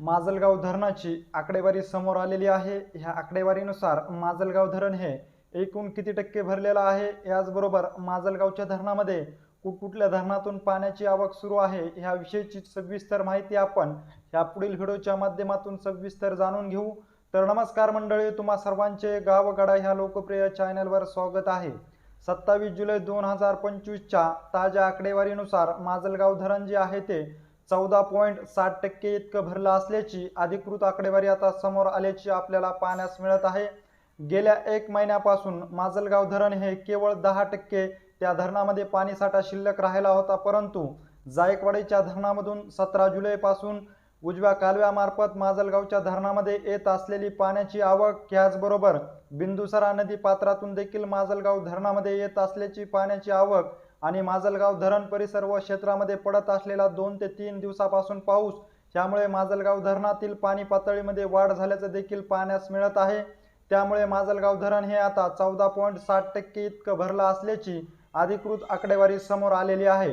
माजलगाव धरणाची आकडेवारी समोर आलेली आहे. ह्या आकडेवारीनुसार माजलगाव धरण हे एकूण किती टक्के भरलेलं आहे? याचबरोबर माजलगावच्या धरणामध्ये कुठकुठल्या धरणातून पाण्याची आवक सुरू आहे? ह्याविषयीची सविस्तर माहिती आपण ह्या पुढील व्हिडिओच्या माध्यमातून सविस्तर जाणून घेऊ. तर नमस्कार मंडळी तुम्हा सर्वांचे गावगाडा ह्या लोकप्रिय चॅनलवर स्वागत आहे. सत्तावीस जुलै दोन हजार पंचवीसच्या ताज्या आकडेवारीनुसार माजलगाव धरण जे आहे ते चौदा पॉईंट साठ टक्के इतकं भरलं असल्याची अधिकृत आकडेवारी आता समोर आल्याची आपल्याला पाहण्यास मिळत आहे. गेल्या एक महिन्यापासून माजलगाव धरण हे केवळ दहा टक्के त्या धरणामध्ये पाणीसाठा शिल्लक राहिला होता परंतु जायकवाडीच्या धरणामधून सतरा जुलैपासून उजव्या कालव्यामार्फत माजलगावच्या धरणामध्ये येत असलेली पाण्याची आवक ह्याचबरोबर बिंदुसरा नदी पात्रातून देखील माजलगाव धरणामध्ये येत असल्याची पाण्याची आवक आणि माजलगाव धरण परिसर व क्षेत्रामध्ये पडत असलेला दोन ते तीन दिवसापासून पाऊस त्यामुळे माजलगाव धरणातील पाणी पातळीमध्ये वाढ झाल्याचं देखील पाहण्यास मिळत आहे. त्यामुळे माजलगाव धरण हे आता चौदा पॉईंट साठ टक्के इतकं भरलं असल्याची अधिकृत आकडेवारी समोर आलेली आहे.